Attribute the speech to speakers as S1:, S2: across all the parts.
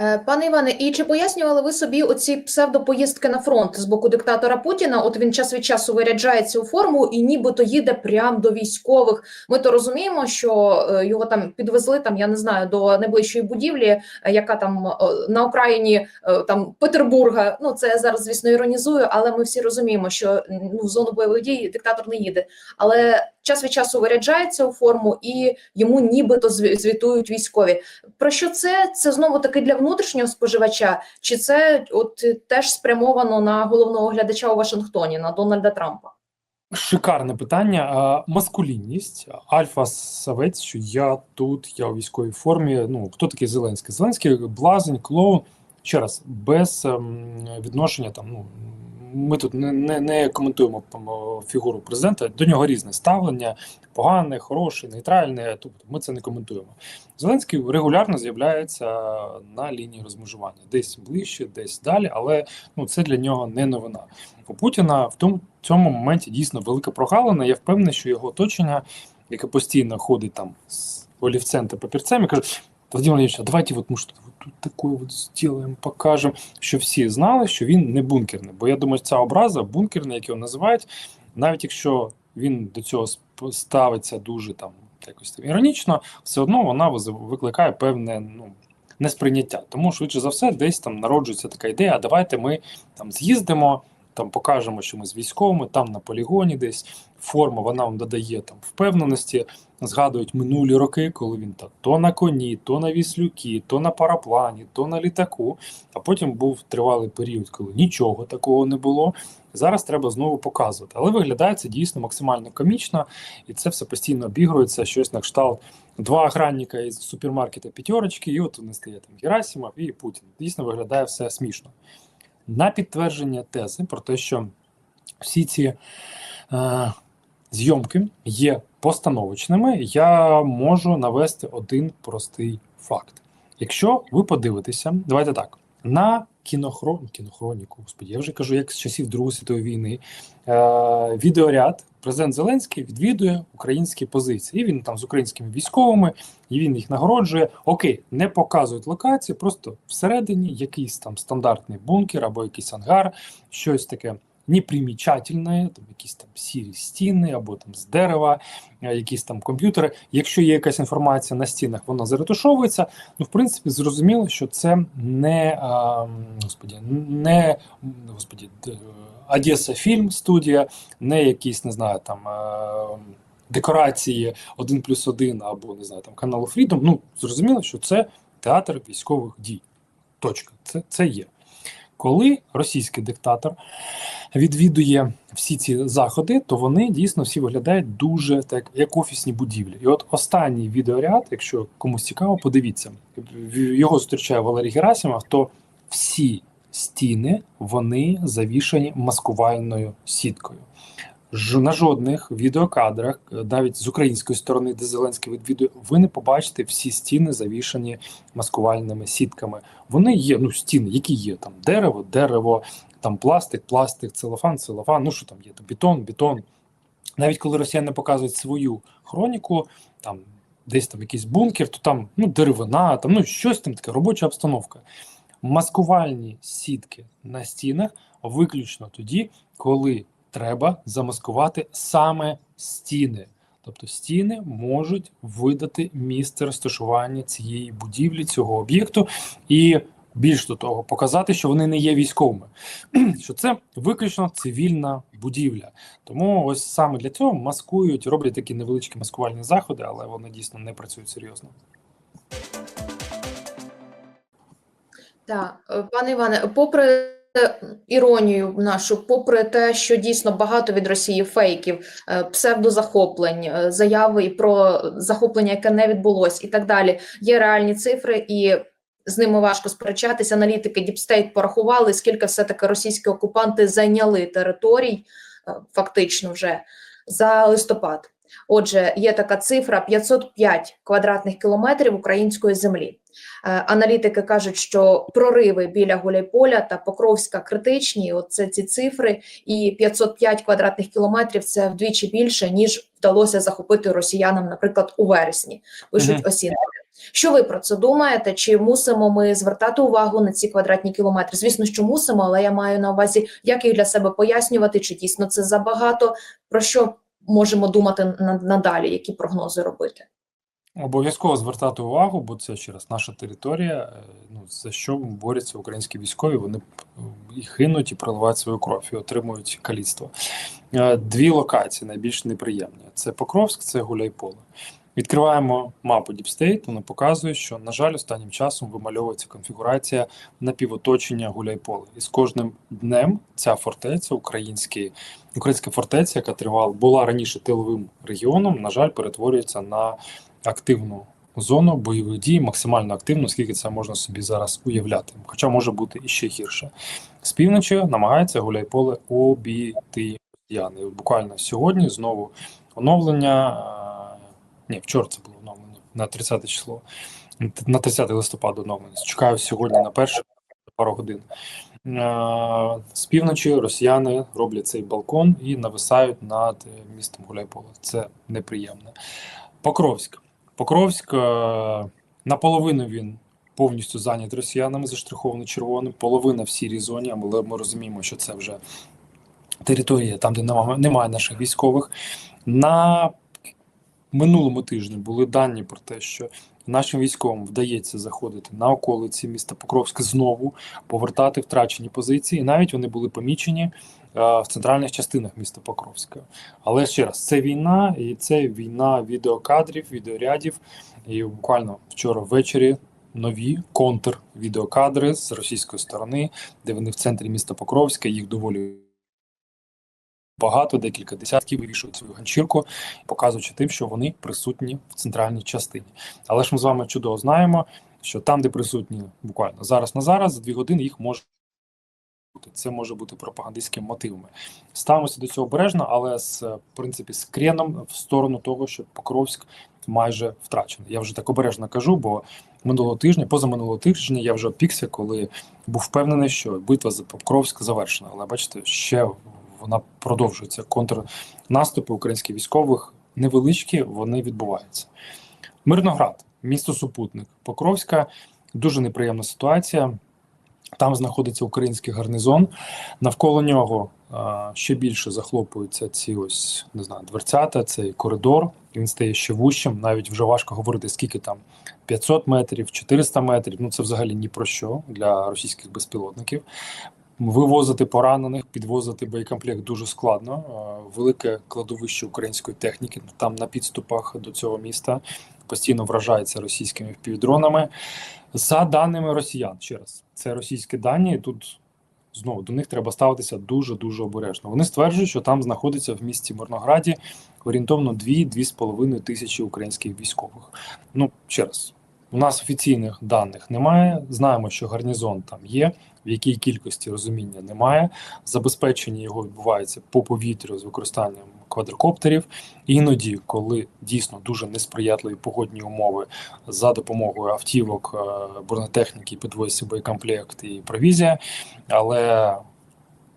S1: Е, Пане Іване, і чи пояснювали ви собі оці псевдопоїздки на фронт з боку диктатора Путіна? От він час від часу виряджається у форму і нібито їде прямо до військових. Ми то розуміємо, що е, його там підвезли там, я не знаю, до найближчої будівлі, е, яка там на окраїні там Петербурга. Ну це я зараз, звісно, іронізую, але ми всі розуміємо, що ну в зону бойових дій диктатор не їде. Але час від часу виряджається у форму і йому нібито звітують військові. Про що це? Це знову таки для внутрішнього споживача, чи це от теж спрямовано на головного глядача у Вашингтоні, на Дональда Трампа?
S2: Шикарне питання. Маскулінність, альфа-савець, що я тут, я у військовій формі. Ну хто такий Зеленський? Зеленський блазень, клоун. Ще раз, без ем, відношення там. Ну ми тут не, не, не коментуємо фігуру президента. До нього різне ставлення, погане, хороше, нейтральне. Тобто ми це не коментуємо. Зеленський регулярно з'являється на лінії розмежування, десь ближче, десь далі, але ну це для нього не новина. У Путіна в тому цьому моменті дійсно велика прогалина. Я впевнений, що його оточення, яке постійно ходить там з олівцем та папірцем, і каже: Владимир Владимирович, а давайте вот, может, тут такое вот сделаем, покажемо, що всі знали, що він не бункерний. Бо я думаю, ця образа бункерний, як його називають, навіть якщо він до цього ставиться дуже там якось там іронічно, все одно вона викликає певне ну, несприйняття. Тому швидше за все, десь там народжується така ідея, а давайте ми там з'їздимо, там покажемо, що ми з військовими, там на полігоні десь форма, вона вам додає там впевненості. Згадують минулі роки, коли він так то на коні, то на віслюки, то на параплані, то на літаку. А потім був тривалий період, коли нічого такого не було. Зараз треба знову показувати. Але виглядає це дійсно максимально комічно, і це все постійно обігрується, щось на кшталт два охранника із супермаркета п'ятерочки, і от вони стоять там Герасимов і Путін. Дійсно виглядає все смішно. На підтвердження тези про те, що всі ці е, зйомки є постановочними, я можу навести один простий факт. Якщо ви подивитеся, давайте так, на кінохро... кінохроніку, господі, я вже кажу, як з часів Другої світової війни, е, відеоряд президент Зеленський відвідує українські позиції. І він там з українськими військовими, і він їх нагороджує. Окей, не показують локації, просто всередині якийсь там стандартний бункер або якийсь ангар, щось таке непримічательне, там якісь там сірі стіни або там з дерева, якісь там комп'ютери. Якщо є якась інформація на стінах, вона заретушовується. Ну, в принципі, зрозуміло, що це не а, господі, не господі, Одеса фільм студія, не якісь, не знаю, там. Декорації 1 плюс 1 або не знаю там каналу Freedom, ну зрозуміло, що це театр військових дій. Точка. Це, це є. Коли російський диктатор відвідує всі ці заходи, то вони дійсно всі виглядають дуже так, як офісні будівлі. І от останній відеоряд, якщо комусь цікаво, подивіться, його зустрічає Валерій Герасимов, то всі стіни вони завішані маскувальною сіткою. На жодних відеокадрах, е, навіть з української сторони, де Зеленський відвідує, ви не побачите всі стіни завішані маскувальними сітками. Вони є, ну стіни, які є там дерево, дерево, там пластик, пластик, целофан, целофан. Ну що там є? Там бетон, бетон. Навіть коли росіяни показують свою хроніку, там десь там якийсь бункер, то там ну деревина, там ну щось там таке робоча обстановка. Маскувальні сітки на стінах виключно тоді, коли треба замаскувати саме стіни. Тобто стіни можуть видати місце розташування цієї будівлі, цього об'єкту, і більш до того, показати, що вони не є військовими, що це виключно цивільна будівля. Тому ось саме для цього маскують, роблять такі невеличкі маскувальні заходи, але вони дійсно не працюють серйозно.
S1: Так, пане Іване, попри іронію нашу, попри те, що дійсно багато від Росії фейків, е, псевдозахоплень, е, заяви про захоплення, яке не відбулось, і так далі, є реальні цифри, і з ними важко сперечатися. Аналітики Діпстейт порахували, скільки все-таки російські окупанти зайняли територій, е, фактично вже за листопад. Отже, є така цифра: 505 квадратних кілометрів української землі. Е, Аналітики кажуть, що прориви біля Гуляйполя та Покровська критичні. Оце ці цифри, і 505 квадратних кілометрів це вдвічі більше ніж вдалося захопити росіянам, наприклад, у вересні. Пишуть
S2: Мгм.
S1: осінники. Що ви про це думаєте? Чи мусимо ми звертати увагу на ці квадратні кілометри? Звісно, що мусимо, але я маю на увазі, як їх для себе пояснювати, чи дійсно це забагато, про що можемо думати на- надалі, які прогнози робити?
S2: Обов'язково звертати увагу, бо це ще раз наша територія. е, Ну за що борються українські військові? Вони і гинуть і проливають свою кров і отримують каліцтво. Е, Дві локації найбільш неприємні: це Покровськ, це Гуляйполе. Відкриваємо мапу Deep State, Вона показує, що на жаль, останнім часом вимальовується конфігурація напівоточення Гуляйполе. І з кожним днем ця фортеця, український, українська фортеця, яка тривала була раніше тиловим регіоном, на жаль, перетворюється на активну зону бойових дій, максимально активну, скільки це можна собі зараз уявляти. Хоча може бути і ще гірше. З півночі намагається Гуляйполе обійти росіяни. Буквально сьогодні знову оновлення. Ні, вчора це було оновлення на 30 число, на 30 листопада оновлення. Чекаю сьогодні на перше пару годин. З півночі росіяни роблять цей балкон і нависають над е, містом Гуляйполе. Це неприємне. Покровськ. Покровськ е, наполовину він повністю зайнят росіянами, заштрихований червоним, половина в сірій зоні, але ми розуміємо, що це вже територія там, де нема- немає наших військових. На минулому тижні були дані про те, що нашим військовим вдається заходити на околиці міста Покровськ знову, повертати втрачені позиції. І навіть вони були помічені е, в центральних частинах міста Покровська. Але ще раз, це війна, і це війна відеокадрів, відеорядів. І буквально вчора ввечері нові контр-відеокадри з російської сторони, де вони в центрі міста Покровська, їх доволі багато, декілька десятків вивішують свою ганчірку, показуючи тим, що вони присутні в центральній частині. Але ж ми з вами чудово знаємо, що там, де присутні буквально зараз на зараз, за дві години їх може бути. Це може бути пропагандистськими мотивами. Ставимося до цього обережно, але з в принципі з креном в сторону того, що Покровськ майже втрачений. Я вже так обережно кажу, бо минулого тижня, позаминулого тижня, я вже опікся, коли був впевнений, що битва за Покровськ завершена. Але бачите, ще вона продовжується. Контрнаступи українських військових невеличкі, вони відбуваються. Мирноград, місто супутник, Покровська, дуже неприємна ситуація. Там знаходиться український гарнизон. Навколо нього ще більше захлопуються ці ось не знаю, дверцята, цей коридор. Він стає ще вущим. Навіть вже важко говорити, скільки там 500 метрів, 400 метрів. Ну це взагалі ні про що для російських безпілотників. Вивозити поранених, підвозити боєкомплект дуже складно. Е, Велике кладовище української техніки там на підступах до цього міста постійно вражається російськими впівдронами. За даними росіян, ще раз, це російські дані. Тут знову до них треба ставитися дуже дуже обережно. Вони стверджують, що там знаходиться в місті Мирнограді орієнтовно 2-2,5 тисячі українських військових. Ну ще раз, у нас офіційних даних немає. Знаємо, що гарнізон там є. В якій кількості розуміння немає. Забезпечення його відбувається по повітрю з використанням квадрокоптерів. Іноді, коли дійсно дуже несприятливі погодні умови за допомогою автівок, е, бронетехніки, підвозиться боєкомплект і провізія. Але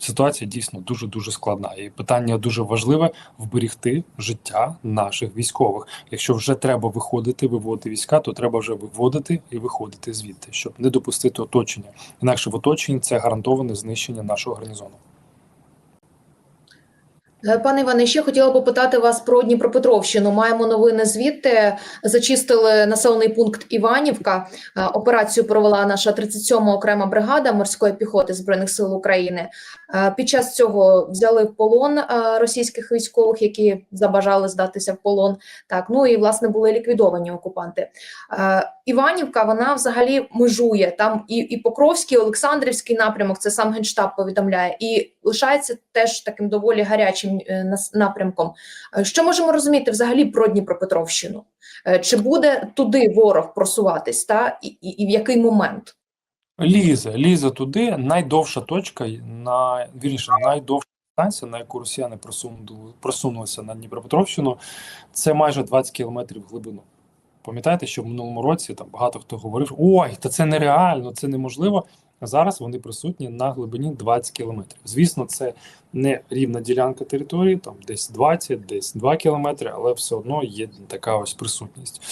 S2: ситуація дійсно дуже дуже складна. І питання дуже важливе вберігти життя наших військових. Якщо вже треба виходити, виводити війська, то треба вже виводити і виходити звідти, щоб не допустити оточення. Інакше в оточенні це гарантоване знищення нашого гарнізону.
S1: Е, Пане Іване, ще хотіла попитати вас про Дніпропетровщину. Маємо новини звідти. Зачистили населений пункт Іванівка. Е, Операцію провела наша 37-ма окрема бригада морської піхоти збройних сил України. Е, Під час цього взяли в полон російських військових, які забажали здатися в полон. Так, ну і власне були ліквідовані окупанти. Іванівка вона взагалі межує там і, і Покровський, і Олександрівський напрямок. Це сам генштаб повідомляє, і лишається теж таким доволі гарячим е, напрямком. Е, Що можемо розуміти взагалі про Дніпропетровщину? Е, Чи буде туди ворог просуватись, та і, і, і в який момент?
S2: Лізе, лізе туди. Найдовша точка, на вірніше, найдовша станція, на яку росіяни просунули, просунулися на Дніпропетровщину, це майже 20 кілометрів глибину. Пам'ятаєте, що в минулому році там багато хто говорив: ой, та це нереально, це неможливо. Зараз вони присутні на глибині 20 кілометрів. Звісно, це не рівна ділянка території, там десь 20, десь 2 кілометри, але все одно є така ось присутність.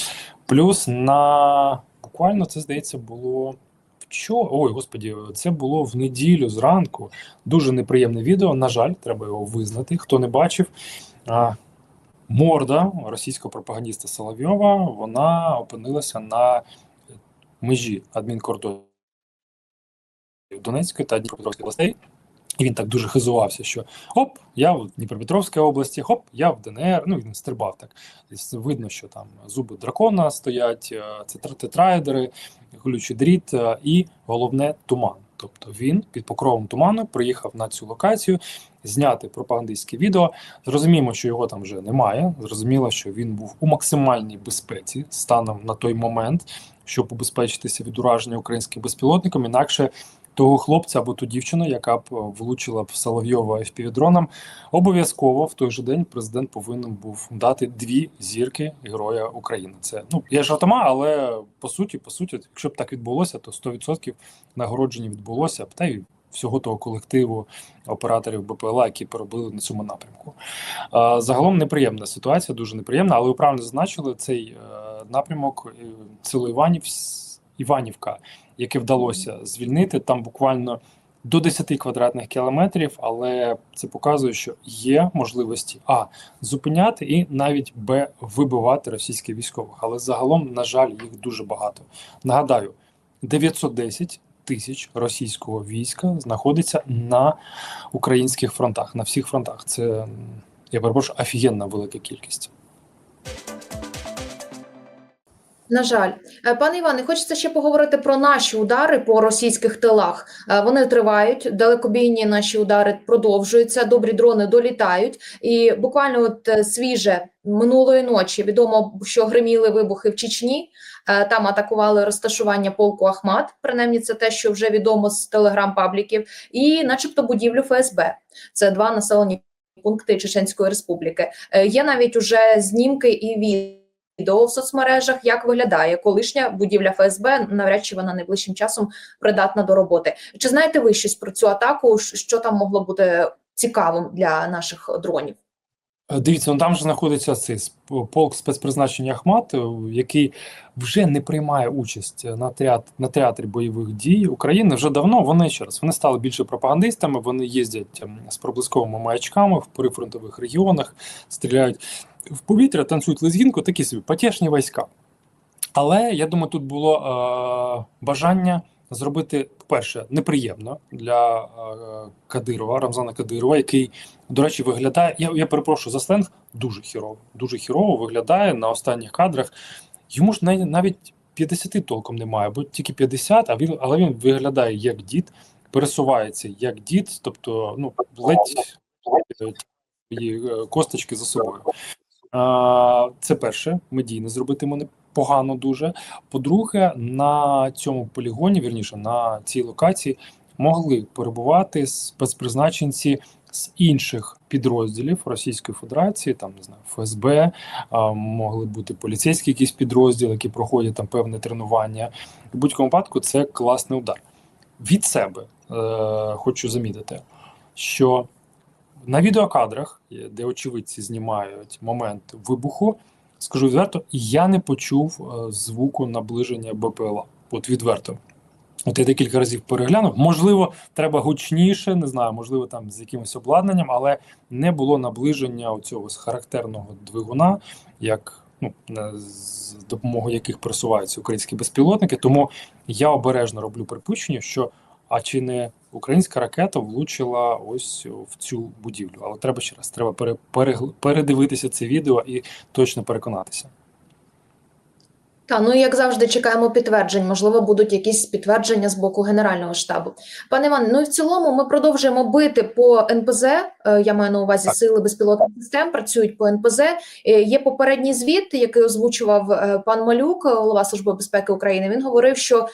S2: Плюс на буквально це здається було вчора. Ой, господі, це було в неділю зранку. Дуже неприємне відео. На жаль, треба його визнати. Хто не бачив. А, морда російського пропагандіста Соловйова вона опинилася на межі адмінкордонів Донецької та Дніпропетровської областей. І він так дуже хизувався, що хоп, я в Дніпропетровській області, хоп, я в ДНР. Ну він стрибав так. Видно, що там зуби дракона стоять, це тет- тетраедери, глючий дріт е, і головне туман. Тобто він під покровом туману приїхав на цю локацію зняти пропагандистське відео. Зрозуміємо, що його там вже немає. Зрозуміло, що він був у максимальній безпеці станом на той момент, щоб убезпечитися від ураження українським безпілотником. Інакше того хлопця або ту дівчину, яка б е, влучила б Соловйова FPV-дроном, обов'язково в той же день президент повинен був дати дві зірки Героя України. Це ну я жартома, але по суті, по суті, якщо б так відбулося, то 100% нагородження відбулося б та й всього того колективу операторів БПЛА, які поробили на цьому напрямку. Загалом неприємна ситуація, дуже неприємна, але ви правильно зазначили цей е, напрямок е, Іванів, Іванівка, яке вдалося звільнити. Там буквально до 10 квадратних кілометрів, але це показує, що є можливості а зупиняти і навіть б вибивати російських військових. Але загалом, на жаль, їх дуже багато. Нагадаю, 910 тисяч російського війська знаходиться на українських фронтах, на всіх фронтах. Це я перепрошую, офігенна велика кількість.
S1: На жаль, Е, пане Іване, хочеться ще поговорити про наші удари по російських тилах. Е, Вони тривають, далекобійні наші удари продовжуються. Добрі дрони долітають. І буквально от е, свіже минулої ночі відомо, що гриміли вибухи в Чечні. Там атакували розташування полку Ахмат. Принаймні, це те, що вже відомо з телеграм-пабліків, і, начебто, будівлю ФСБ. Це два населені пункти Чеченської Республіки. Є навіть уже знімки і відео відео в соцмережах, як виглядає колишня будівля ФСБ. Навряд чи вона найближчим часом придатна до роботи. Чи знаєте ви щось про цю атаку? Що там могло бути цікавим для наших дронів?
S2: Е, Дивіться, ну там же знаходиться цей полк спецпризначення Ахмат, е, який вже не приймає участь на театр на театрі бойових дій України. Вже давно вони ще раз вони стали більше пропагандистами. Вони їздять ем, з проблисковими маячками в прифронтових регіонах, стріляють в повітря, танцюють лезгінку, такі собі потішні війська. Але я думаю, тут було е, бажання зробити, по-перше, неприємно для е, Кадирова, Рамзана Кадирова, який, до речі, виглядає. Я, я перепрошую за сленг, дуже хірово. Дуже хірово виглядає на останніх кадрах. Йому ж навіть- навіть 50 толком немає, бо тільки 50, а він, але він виглядає як дід, пересувається як дід, тобто ну, ледь її е, косточки за собою. Це перше, медійно зробити мене погано дуже. По-друге, на цьому полігоні, вірніше, на цій локації могли перебувати спецпризначенці з інших підрозділів Російської Федерації, там не знаю, ФСБ, могли бути поліцейські якісь підрозділи, які проходять там певне тренування. В будь-якому випадку це класний удар. Від себе е, хочу замітити, що на відеокадрах, е, де очевидці знімають момент вибуху, скажу відверто, я не почув е, звуку наближення БПЛА. От відверто. От я декілька разів переглянув. Можливо, треба гучніше, не знаю, можливо, там з якимось обладнанням, але не було наближення оцього з характерного двигуна, як ну, з допомогою яких пересуваються українські безпілотники. Тому я обережно роблю припущення, що а чи не українська ракета влучила ось в цю будівлю? Але треба ще раз, треба пере, передивитися це відео і точно переконатися.
S1: Та ну як завжди чекаємо підтверджень. Можливо, будуть якісь підтвердження з боку Генерального штабу. Пане Іване, ну і в цілому ми продовжуємо бити по НПЗ. е, Я маю на увазі
S2: Так.
S1: сили безпілотних систем, працюють по НПЗ. Е, Є попередній звіт, який озвучував е, пан Малюк, голова Служби безпеки України. Він говорив, що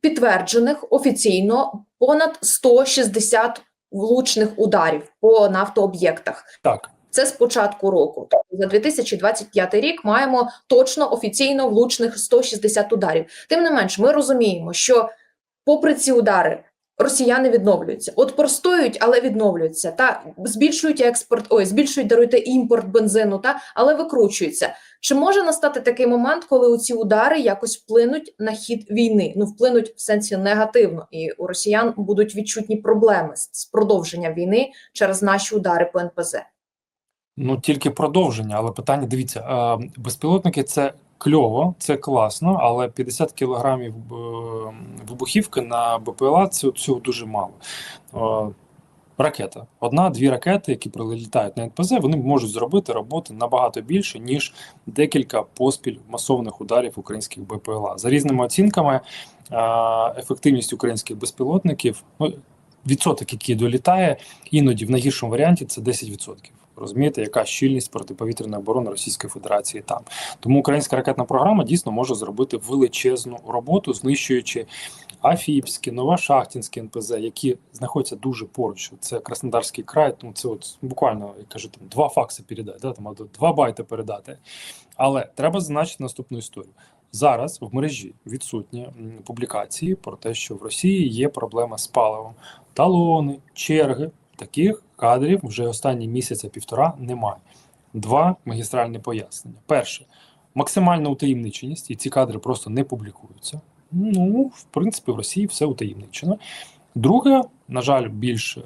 S1: підтверджених офіційно понад 160 влучних ударів по нафтооб'єктах.
S2: Так,
S1: Це з початку року. Тобто за 2025 рік маємо точно офіційно влучних 160 ударів. Тим не менш, ми розуміємо, що попри ці удари росіяни відновлюються. От простоюють, але відновлюються. Та збільшують експорт, ой, збільшують даруйте імпорт бензину, та але викручуються. Чи може настати такий момент, коли ці удари якось вплинуть на хід війни? Ну вплинуть в сенсі негативно, і у росіян будуть відчутні проблеми з, продовженням війни через наші удари по НПЗ.
S2: Ну тільки продовження, але питання дивіться, безпілотники це кльово, це класно, але 50 кілограмів е, вибухівки на БПЛА це цього дуже мало. Е, Ракета, одна-дві ракети, які прилітають на НПЗ, вони можуть зробити роботи набагато більше, ніж декілька поспіль масованих ударів українських БПЛА. За різними оцінками, е, ефективність українських безпілотників, ну, відсоток, який долітає, іноді в найгіршому варіанті це 10%. Розумієте, яка щільність протиповітряної оборони Російської Федерації там. Тому українська ракетна програма дійсно може зробити величезну роботу, знищуючи Афіпське, Новошахтінське НПЗ, які знаходяться дуже поруч. Це Краснодарський край, ну це от буквально як кажуть, там два факси передати, да, там два байти передати. Але треба зазначити наступну історію. Зараз в мережі відсутні публікації про те, що в Росії є проблема з паливом, талони, черги. Таких кадрів вже останні місяця півтора немає. Два магістральні пояснення. Перше, максимальна утаємниченість, і ці кадри просто не публікуються. Ну, в принципі, в Росії все утаємничено. Друге, на жаль, більш е,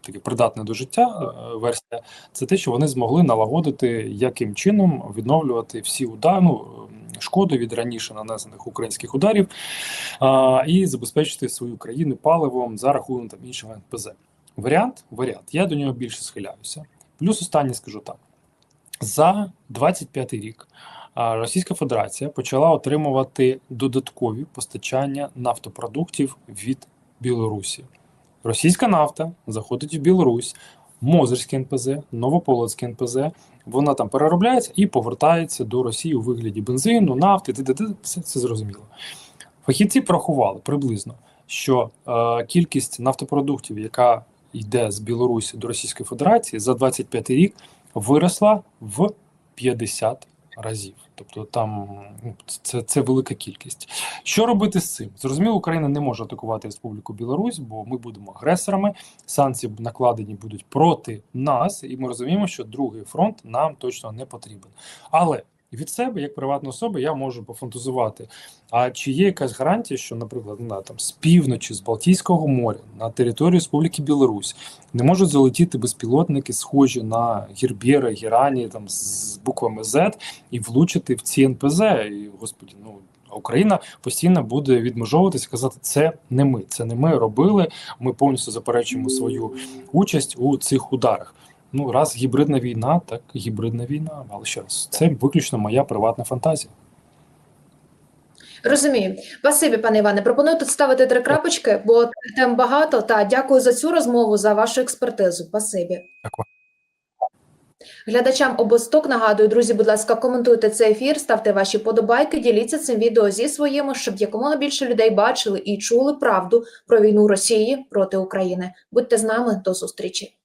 S2: таке придатне до життя е, версія, це те, що вони змогли налагодити, яким чином відновлювати всі удари, ну, е, шкоду від раніше нанесених українських ударів е, і забезпечити свою країну паливом за рахунок там іншого НПЗ. Варіант, варіант. Я до нього більше схиляюся. Плюс останнє скажу так: за 25 рік Російська Федерація почала отримувати додаткові постачання нафтопродуктів від Білорусі. Російська нафта заходить в Білорусь, Мозерське НПЗ, Новополоцьке НПЗ. Вона там переробляється і повертається до Росії у вигляді бензину, нафти, т.д. все це зрозуміло. Фахівці порахували приблизно, що е, кількість нафтопродуктів, яка йде з Білорусі до Російської Федерації за 25 рік, виросла в 50 разів. Тобто там ну, це, це велика кількість. Що робити з цим? Зрозуміло, Україна не може атакувати Республіку Білорусь, бо ми будемо агресорами. Санкції накладені будуть проти нас, і ми розуміємо, що другий фронт нам точно не потрібен. Але від себе, як приватна особа, я можу пофантазувати. А чи є якась гарантія, що, наприклад, на там з півночі, з Балтійського моря на територію Республіки Білорусь не можуть залетіти безпілотники, схожі на Гірбєра, Гірані, там з буквами Z, і влучити в ці НПЗ? І господі, ну. Україна постійно буде відмежовуватися, казати, це не ми, це не ми робили. Ми повністю заперечуємо свою участь у цих ударах. Ну, раз гібридна війна, так гібридна війна. Але ще раз, це виключно моя приватна фантазія.
S1: Розумію. Спасибі, пане Іване. Пропоную тут ставити три крапочки, бо тем багато. Та дякую за цю розмову, за вашу експертизу. Спасибі.
S2: Дякую.
S1: Глядачам обосток нагадую, друзі, будь ласка, коментуйте цей ефір, ставте ваші подобайки, діліться цим відео зі своїми, щоб якомога більше людей бачили і чули правду про війну Росії проти України. Будьте з нами до зустрічі.